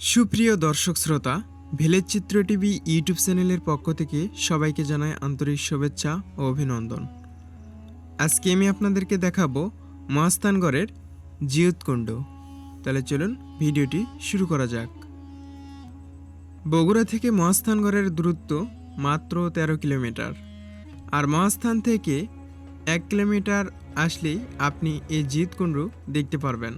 সুপ্রিয় দর্শক শ্রোতা, ভিলেজ চিত্র টিভি ইউটিউব চ্যানেলের পক্ষ থেকে সবাইকে জানাই আন্তরিক শুভেচ্ছা ও অভিনন্দন। আজকে আমি আপনাদেরকে দেখাবো মহাস্থানগড়ের জিয়তকুণ্ড। তাহলে চলুন ভিডিওটি শুরু করা যাক। বগুড়া থেকে মহাস্থানগড়ের দূরত্ব মাত্র তেরো কিলোমিটার। আর মহাস্থান থেকে এক কিলোমিটার আসলেই আপনি এই জিয়তকুণ্ড দেখতে পারবেন।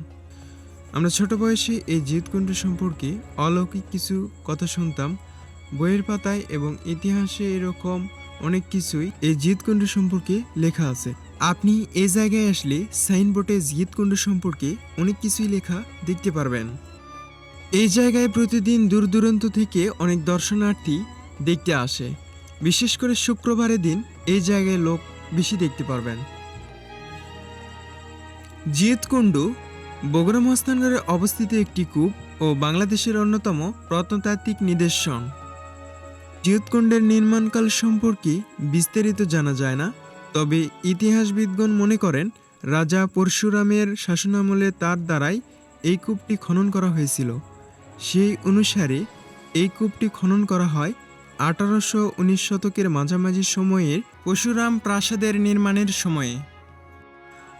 আমরা ছোট বয়সে এই জিতকুণ্ড সম্পর্কে অলৌকিক কিছু কথা শুনতাম, বইয়ের পাতায় এবং ইতিহাসে এরকম অনেক কিছুই এই জিতকুণ্ড সম্পর্কে লেখা আছে। আপনি এই জায়গায় আসলে সাইনবোর্ডে জিতকুণ্ড সম্পর্কে অনেক কিছুই লেখা দেখতে পারবেন। এই জায়গায় প্রতিদিন দূর দূরান্ত থেকে অনেক দর্শনার্থী দেখতে আসে। বিশেষ করে শুক্রবারের দিন এই জায়গায় লোক বেশি দেখতে পারবেন। জিয়তকুণ্ড বগুড়া মহাস্থানগড়ে অবস্থিত একটি কূপ ও বাংলাদেশের অন্যতম প্রত্নতাত্ত্বিক নিদর্শন। জিয়তকুণ্ডের নির্মাণকাল সম্পর্কে বিস্তারিত জানা যায় না, তবে ইতিহাসবিদগণ মনে করেন, রাজা পরশুরামের শাসনামলে তার দ্বারাই এই কূপটি খনন করা হয়েছিল। সেই অনুসারে এই কূপটি খনন করা হয় আঠারোশো উনিশ শতকের মাঝামাঝি সময়ের পরশুরাম প্রাসাদের নির্মাণের সময়ে।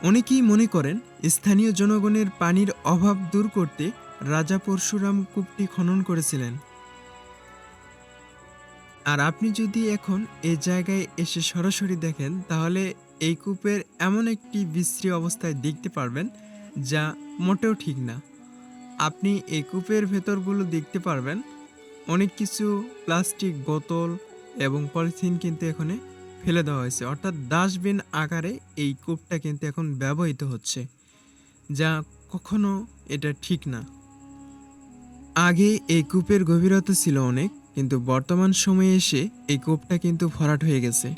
অনেকেই মনে করেন স্থানীয় জনগণের পানির অভাব দূর করতে রাজা পরশুরাম কূপটি খনন করেছিলেন। আর আপনি যদি এখন এই জায়গায় এসে সরাসরি দেখেন, তাহলে এই কূপের এমন একটি বিশ্রী অবস্থায় দেখতে পারবেন, যা মোটেও ঠিক না। আপনি এই কূপের ভেতরগুলো দেখতে পারবেন। অনেক কিছু, প্লাস্টিক বোতল এবং পলিথিন কিন্তু এখানে ফেলে দেওয়া হয়েছে। অর্থাৎ ডাস্টবিন আকারে এই কূপটা কিন্তু এখন ব্যবহৃত হচ্ছে, যা কখনো এটা ঠিক না। আগে এই কূপের গভীরতা ছিল অনেক, কিন্তু বর্তমান সময়ে এসে এই কূপটা কিন্তু ভরাট হয়ে গেছে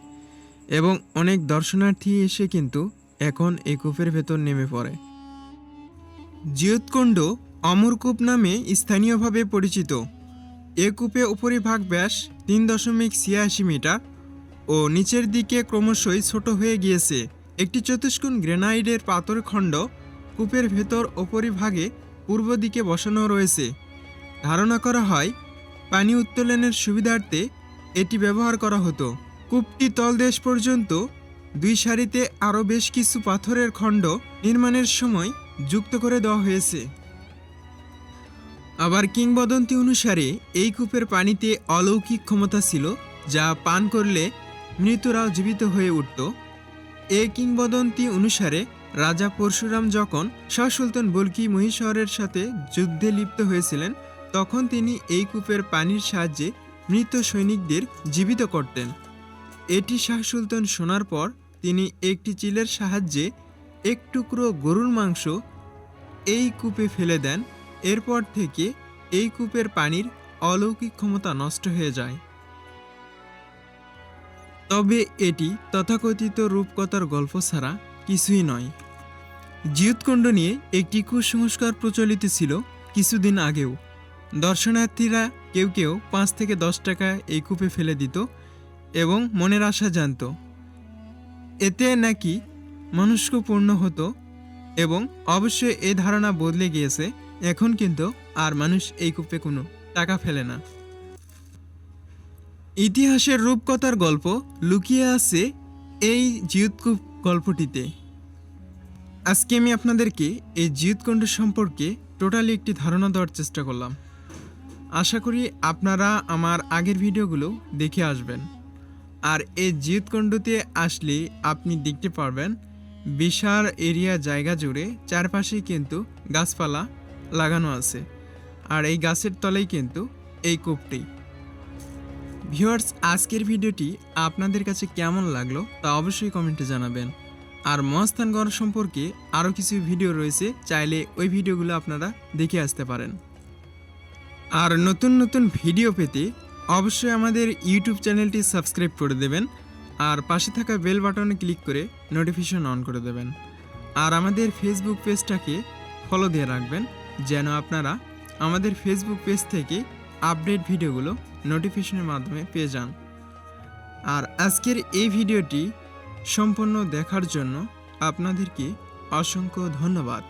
এবং অনেক দর্শনার্থী এসে কিন্তু এখন এই কূপের ভেতর নেমে পড়ে। জিয়তকুণ্ড অমরকূপ নামে স্থানীয়ভাবে পরিচিত। এ কূপে উপরিভাগ ব্যাস তিন দশমিক ছিয়াশি মিটার ও নিচের দিকে ক্রমশই ছোট হয়ে গিয়েছে। একটি চতুষ্কোণ গ্রেনাইডের পাথরখণ্ড কূপের ভেতর ওপরিভাগে পূর্ব দিকে বসানো রয়েছে। ধারণা করা হয়, পানি উত্তোলনের সুবিধার্থে এটি ব্যবহার করা হতো। কূপটি তলদেশ পর্যন্ত দুই সারিতে আরও বেশ কিছু পাথরের খণ্ড নির্মাণের সময় যুক্ত করে দেওয়া হয়েছে। আবার কিংবদন্তি অনুসারে, এই কূপের পানিতে অলৌকিক ক্ষমতা ছিল, যা পান করলে মৃতরাও জীবিত হয়ে উঠত। এ কিংবদন্তি অনুসারে রাজা পরশুরাম যখন শাহ সুলতান বলকি সাথে যুদ্ধে লিপ্ত হয়েছিলেন, তখন তিনি এই কূপের পানির সাহায্যে মৃত সৈনিকদের জীবিত করতেন। এটি শাহ সুলতান শোনার পর তিনি একটি চিলের সাহায্যে এক টুকরো গরুর মাংস এই কূপে ফেলে দেন। এরপর থেকে এই কূপের পানির অলৌকিক ক্ষমতা নষ্ট হয়ে যায়। তবে এটি তথাকথিত রূপকথার গল্প ছাড়া কিছুই নয়। জিয়তকুণ্ড নিয়ে একটি কুসংস্কার প্রচলিত ছিল কিছুদিন আগেও। দর্শনার্থীরা কেউ কেউ পাঁচ থেকে দশ টাকা এই কূপে ফেলে দিত এবং মনের আশা জানত। এতে নাকি মনস্ক পূর্ণ হতো এবং অবশ্যই এই ধারণা বদলে গিয়েছে, এখন কিন্তু আর মানুষ এই কূপে কোনো টাকা ফেলে না। ইতিহাসের রূপকথার গল্প লুকিয়ে আছে এই জিউতকুপ গল্পটিতে। আজকে আমি আপনাদেরকে এই জিউতকুণ্ড সম্পর্কে টোটালি একটি ধারণা দেওয়ার চেষ্টা করলাম। আশা করি আপনারা আমার আগের ভিডিওগুলো দেখে আসবেন। আর এই জিউতকুণ্ডতে আসলে আপনি দেখতে পারবেন বিশাল এরিয়া জায়গা জুড়ে চারপাশেই কিন্তু গাছপালা লাগানো আছে। আর এই গাছের তলেই কিন্তু এই কূপটি। ভিউয়ার্স, আজকের ভিডিওটি আপনাদের কাছে কেমন লাগল তা অবশ্যই কমেন্টে জানাবেন। আর মহাস্থানগড় সম্পর্কে আরও কিছু ভিডিও রয়েছে, চাইলে ওই ভিডিওগুলো আপনারা দেখে আসতে পারেন। আর নতুন নতুন ভিডিও পেতে অবশ্যই আমাদের ইউটিউব চ্যানেলটি সাবস্ক্রাইব করে দেবেন আর পাশে থাকা বেল বাটনে ক্লিক করে নোটিফিকেশন অন করে দেবেন। আর আমাদের ফেসবুক পেজটাকে ফলো দিয়ে রাখবেন, যেন আপনারা আমাদের ফেসবুক পেজ থেকে আপডেট ভিডিওগুলো নোটিফিকেশনের মাধ্যমে পেয়ে যান। আর আজকের এই ভিডিওটি সম্পূর্ণ দেখার জন্য আপনাদেরকে অসংখ্য ধন্যবাদ।